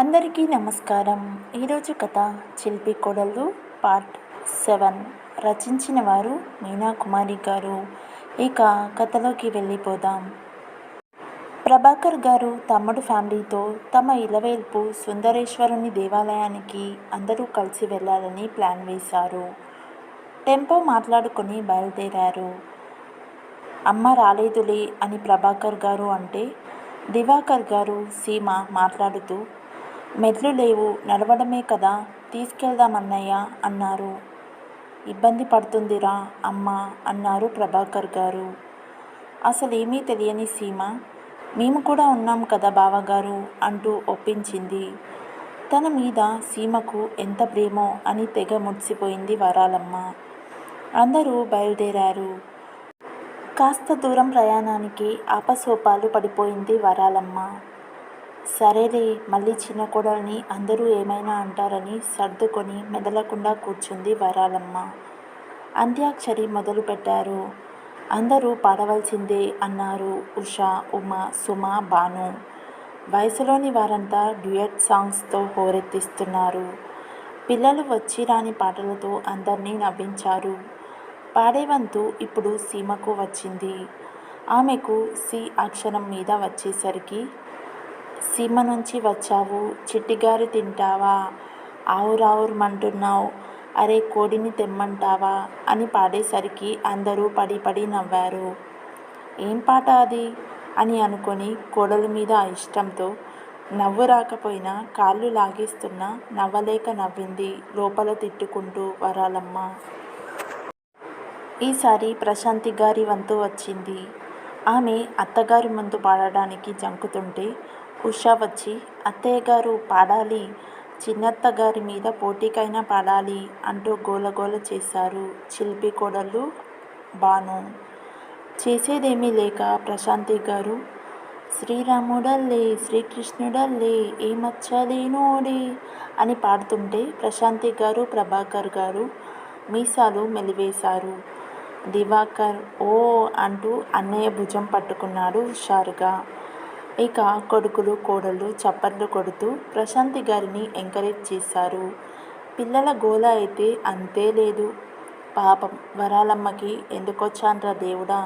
అందరికీ నమస్కారం. ఈరోజు కథ చిల్పి కొడలు పార్ట్ సెవెన్. రచించిన వారు మీనా కుమారి గారు. ఇక కథలోకి వెళ్ళిపోదాం. ప్రభాకర్ గారు తమ్ముడు ఫ్యామిలీతో తమ ఇలవేల్పు సుందరేశ్వరుని దేవాలయానికి అందరూ కలిసి వెళ్ళాలని ప్లాన్ వేశారు. టెంపో మాట్లాడుకొని బయలుదేరారు. అమ్మ రాలేదులే అని ప్రభాకర్ గారు అంటే దివాకర్ గారు సీమ మాట్లాడుతూ మెట్లు లేవు నడవడమే కదా తీసుకెళ్దామన్నయ్య అన్నారు. ఇబ్బంది పడుతుందిరా అమ్మ అన్నారు ప్రభాకర్ గారు. అసలేమీ తెలియని సీమ మేము కూడా ఉన్నాం కదా బావగారు అంటూ ఒప్పించింది. తన మీద సీమకు ఎంత ప్రేమో అని తెగ ముడిసిపోయింది వరాలమ్మ. అందరూ బయలుదేరారు. కాస్త దూరం ప్రయాణానికి ఆపసోపాలు పడిపోయింది వరాలమ్మ. సరేలే మళ్ళీ చిన్న కొడల్ని అందరూ ఏమైనా అంటారని సర్దుకొని మెదలకుండా కూర్చుంది వరాలమ్మ. అంత్యాక్షరి మొదలుపెట్టారు అందరూ పాడవలసిందే అన్నారు ఉష ఉమ సుమ భాను. వయసులోని వారంతా డ్యూయట్ సాంగ్స్తో హోరెత్తిస్తున్నారు. పిల్లలు వచ్చి రాని పాటలతో అందరినీ నవ్వించారు. పాడేవంతు ఇప్పుడు సీమకు వచ్చింది. ఆమెకు సి అక్షరం మీద వచ్చేసరికి సీమ నుంచి వచ్చావు. చిట్టిగారు తింటావా? ఆవురావురమంటున్నావు. అరే కోడిని తెమ్మంటావా? అని పాడేసరికి అందరూ పడి పడి నవ్వారు. ఏం పాట అది? అని అనుకొని కోడల మీద ఇష్టంతో నవ్వు రాకపోయినా కాళ్ళు లాగేస్తున్నా నవ్వలేక నవ్వింది లోపల తిట్టుకుంటూ వరాలమ్మ. ఈసారి ప్రశాంతి గారి వంతు వచ్చింది. ఆమె అత్తగారి ముందు పాడడానికి జంకుతుంటే ఉష వచ్చి అత్తయ్య గారు పాడాలి చిన్నత్త గారి మీద పోటీకైనా పాడాలి అంటూ గోలగోల చేశారు చిలిపి కోడళ్ళు బాను చేసేదేమీ లేక ప్రశాంతి గారు శ్రీరాముడల్లే శ్రీకృష్ణుడల్లే ఏమచ్చలేనోడే అని పాడుతుంటే ప్రశాంతి గారు ప్రభాకర్ గారు మీసాలు మెలివేశారు. దివాకర్ ఓ అంటూ అన్నయ్య భుజం పట్టుకున్నాడు హుషారుగా ఇక కొడుకులు కోడళ్ళు చప్పట్లు కొడుతూ ప్రశాంతి గారిని ఎంకరేజ్ చేశారు. పిల్లల గోల అయితే అంతే లేదు. పాపం వరాలమ్మకి ఎందుకొచ్చాన్రా దేవుడా?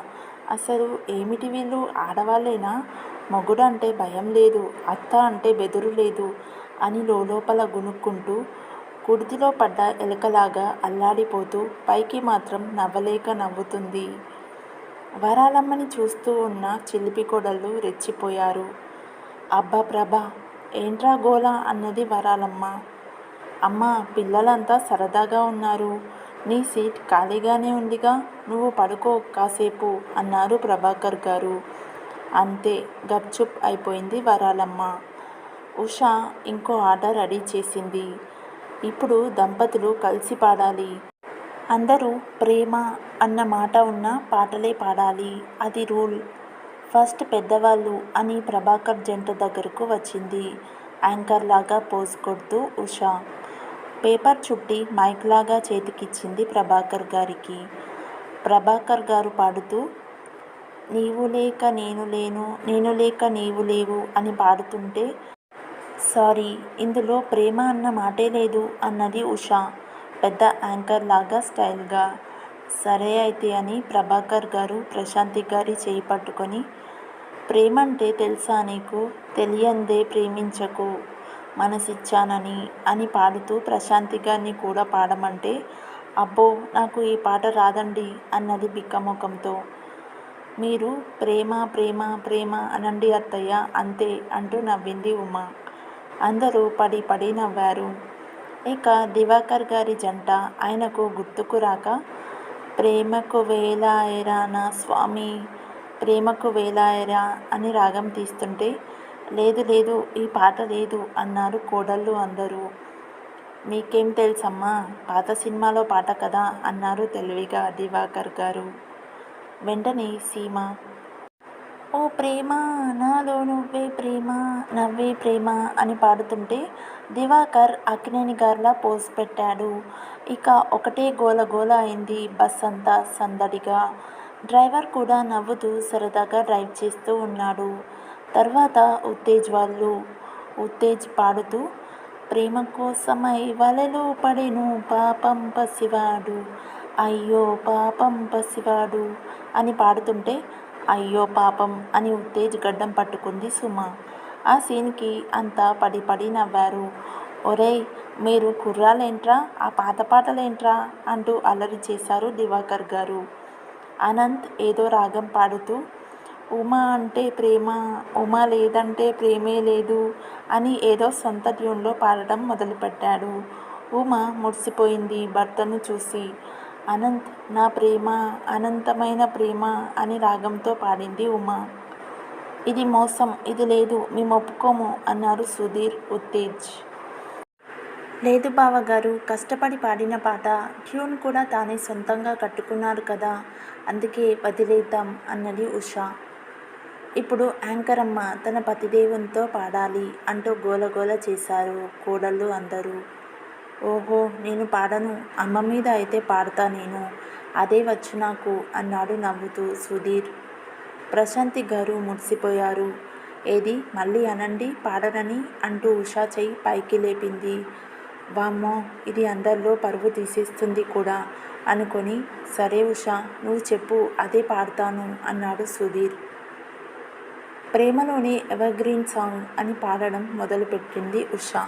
అసలు ఏమిటి వీళ్ళు? ఆడవాళ్ళేనా? మొగుడు అంటే భయం లేదు. అత్త అంటే బెదురు లేదు అని లోపల గునుక్కుంటూ కుడితిలో పడ్డ ఎలుకలాగా అల్లాడిపోతూ పైకి మాత్రం నవ్వలేక నవ్వుతుంది. వరాలమ్మని చూస్తూ ఉన్న చిలిపి కొడళ్ళు రెచ్చిపోయారు. అబ్బా ప్రభ ఏంట్రా గోలా అన్నది వరాలమ్మ. అమ్మ పిల్లలంతా సరదాగా ఉన్నారు. నీ సీట్ ఖాళీగానే ఉందిగా నువ్వు పడుకో కాసేపు అన్నారు ప్రభాకర్ గారు. అంతే గప్చుప్ అయిపోయింది వరాలమ్మ. ఉష ఇంకో ఆర్డర్ రెడీ చేసింది. ఇప్పుడు దంపతులు కలిసి పాడాలి. అందరూ ప్రేమ అన్న మాట ఉన్న పాటలే పాడాలి. అది రూల్. ఫస్ట్ పెద్దవాళ్ళు అని ప్రభాకర్ జంట దగ్గరకు వచ్చింది. యాంకర్ లాగా పోజ్ కొడుతూ ఉష. పేపర్ చుట్టి మైక్ లాగా చేతికిచ్చింది ప్రభాకర్ గారికి. ప్రభాకర్ గారు పాడుతూ నీవు లేక నేను లేను నేను లేక నీవు లేవు అని పాడుతుంటే సారీ ఇందులో ప్రేమ అన్న మాటే లేదు అన్నది ఉష. పెద్ద యాంకర్ లాగా స్టైల్గా సరే అయితే అని ప్రభాకర్ గారు ప్రశాంతి గారి చేయి పట్టుకొని ప్రేమంటే తెలుసా నీకు? తెలియందే ప్రేమించకు. మనసిచ్చానని అని పాడుతూ ప్రశాంతి గారిని కూడా పాడమంటే అబ్బో నాకు ఈ పాట రాదండి అన్నది బిక్కముఖంతో. మీరు ప్రేమ ప్రేమ ప్రేమ అనండి అత్తయ్య అంతే అంటూ నవ్వింది ఉమ. అందరూ పడి పడి నవ్వారు. ఇక దివాకర్ గారి జంట ఆయనకు గుర్తుకు రాక ప్రేమకు వేలాయరా నా స్వామి ప్రేమకు వేలాయరా అని రాగం తీస్తుంటే లేదు లేదు ఈ పాట లేదు అన్నారు కోడళ్ళు అందరూ. మీకేం తెలుసమ్మా పాత సినిమాలో పాట కదా అన్నారు తెలివిగా దివాకర్ గారు. వెంటనే సీమ ఓ ప్రేమ నాలో నువ్వే ప్రేమ నవ్వే ప్రేమ అని పాడుతుంటే దివాకర్ అక్కినేని గారిలా పోజ్ పెట్టాడు. ఇక ఒకటే గోల గోల అయింది బస్ అంతా సందడిగా. డ్రైవర్ కూడా నవ్వుతూ సరదాగా డ్రైవ్ చేస్తూ ఉన్నాడు. తర్వాత ఉత్తేజ్ వాళ్ళు ఉత్తేజ్ పాడుతూ ప్రేమ కోసమై వలలో పడెను పాపం పసివాడు. అయ్యో పాపం పసివాడు అని పాడుతుంటే అయ్యో పాపం అని ఉత్తేజ్ గడ్డం పట్టుకుంది సుమ. ఆ సీన్కి అంతా పడి పడి నవ్వారు. ఒరేయ్ మీరు కుర్రాలేంట్రా ఆ పాత పాటలేంట్రా? అంటూ అల్లరి చేశారు దివాకర్ గారు. అనంత్ ఏదో రాగం పాడుతూ ఉమా అంటే ప్రేమ ఉమా లేదంటే ప్రేమే లేదు అని ఏదో సొంత ట్యూన్లో పాడటం మొదలుపెట్టాడు. ఉమా మురిసిపోయింది భర్తను చూసి. అనంత్ నా ప్రేమ అనంతమైన ప్రేమ అని రాగంతో పాడింది ఉమా. ఇది మోసం ఇది లేదు మేము ఒప్పుకోము అన్నారు సుధీర్ ఉత్తేజ్. లేదు బావగారు కష్టపడి పాడిన పాట ట్యూన్ కూడా తానే సొంతంగా కట్టుకున్నారు కదా అందుకే వదిలేద్దాం అన్నది ఉషా. ఇప్పుడు యాంకర్ అమ్మ తన పతిదేవునితో పాడాలి అంటూ గోలగోల చేశారు కోడళ్ళు అందరూ. ఓహో నేను పాడను. అమ్మ మీద అయితే పాడతా నేను. అదే వచ్చు నాకు అన్నాడు నవ్వుతూ సుధీర్. ప్రశాంతి గారు మురిసిపోయారు. ఏది? మళ్ళీ అనండి పాడనని అంటూ ఉషా చెయ్యి పైకి లేపింది. వామ్మో ఇది అందరిలో పరువు తీసేస్తుంది కూడా అనుకొని సరే ఉషా నువ్వు చెప్పు అదే పాడతాను అన్నాడు సుధీర్. ప్రేమలోని ఎవర్గ్రీన్ సాంగ్ అని పాడడం మొదలుపెట్టింది ఉషా.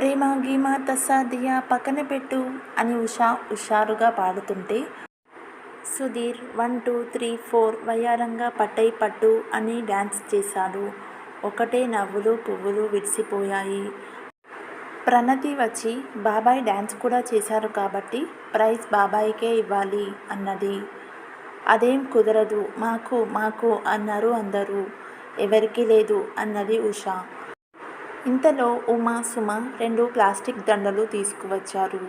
ప్రేమ గీమ తసాదియా పక్కన పెట్టు అని ఉషా హుషారుగా పాడుతుంటే Sudheer one two three four వయారంగా పట్టై పట్టు అని డ్యాన్స్ చేశాడు. ఒకటే నవ్వులు పువ్వులు విడిసిపోయాయి ప్రణతి వచ్చి బాబాయ్ డ్యాన్స్ కూడా చేశారు కాబట్టి ప్రైజ్ బాబాయికే ఇవ్వాలి అన్నది. అదేం కుదరదు మాకు మాకు అన్నారు అందరూ. ఎవరికీ లేదు అన్నది ఉషా. ఇంతలో ఉమా సుమ రెండు ప్లాస్టిక్ దండలు తీసుకువచ్చారు.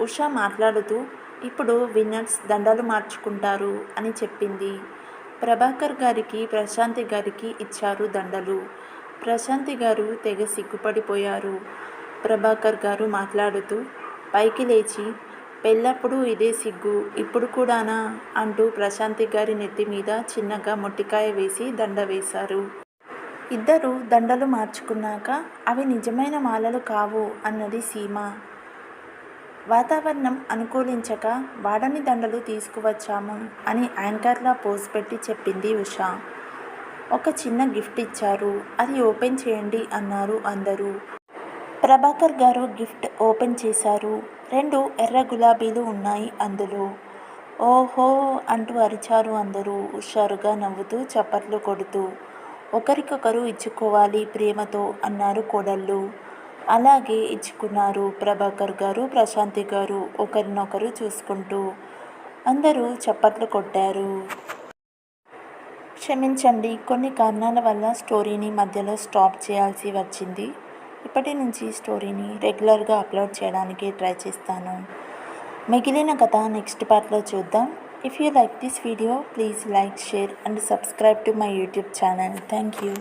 ఉష మాట్లాడుతూ ఇప్పుడు విన్నర్స్ దండలు మార్చుకుంటారు అని చెప్పింది. ప్రభాకర్ గారికి ప్రశాంతి గారికి ఇచ్చారు దండలు. ప్రశాంతి గారు తెగ సిగ్గుపడిపోయారు. ప్రభాకర్ గారు మాట్లాడుతూ పైకి లేచి పెళ్ళప్పుడు ఇదే సిగ్గు ఇప్పుడు కూడానా? అంటూ ప్రశాంతి గారి నెత్తి మీద చిన్నగా మొట్టికాయ వేసి దండ వేశారు. ఇద్దరు దండలు మార్చుకున్నాక అవి నిజమైన మాలలు కావు అన్నది సీమ. వాతావరణం అనుకూలించక వాడని దండలు తీసుకువచ్చాము అని యాంకర్లా పోజ్ పెట్టి చెప్పింది ఉష. ఒక చిన్న గిఫ్ట్ ఇచ్చారు. అది ఓపెన్ చేయండి అన్నారు అందరూ. ప్రభాకర్ గారు గిఫ్ట్ ఓపెన్ చేశారు. రెండు ఎర్ర గులాబీలు ఉన్నాయి అందులో. ఓహో అంటూ అరిచారు అందరూ. హుషారుగా నవ్వుతూ చప్పట్లు కొడుతూ. ఒకరికొకరు ఇచ్చుకోవాలి ప్రేమతో అన్నారు కోడళ్ళు. అలాగే ఇచ్చుకున్నారు ప్రభాకర్ గారు ప్రశాంతి గారు ఒకరినొకరు చూసుకుంటూ అందరూ చప్పట్లు కొట్టారు. క్షమించండి కొన్ని కారణాల వల్ల స్టోరీని మధ్యలో స్టాప్ చేయాల్సి వచ్చింది. ఇప్పటి నుంచి స్టోరీని రెగ్యులర్గా అప్లోడ్ చేయడానికి ట్రై చేస్తాను. మిగిలిన కథ నెక్స్ట్ పార్ట్లో చూద్దాం. If you like this video, please like, share and subscribe to my YouTube channel. Thank you.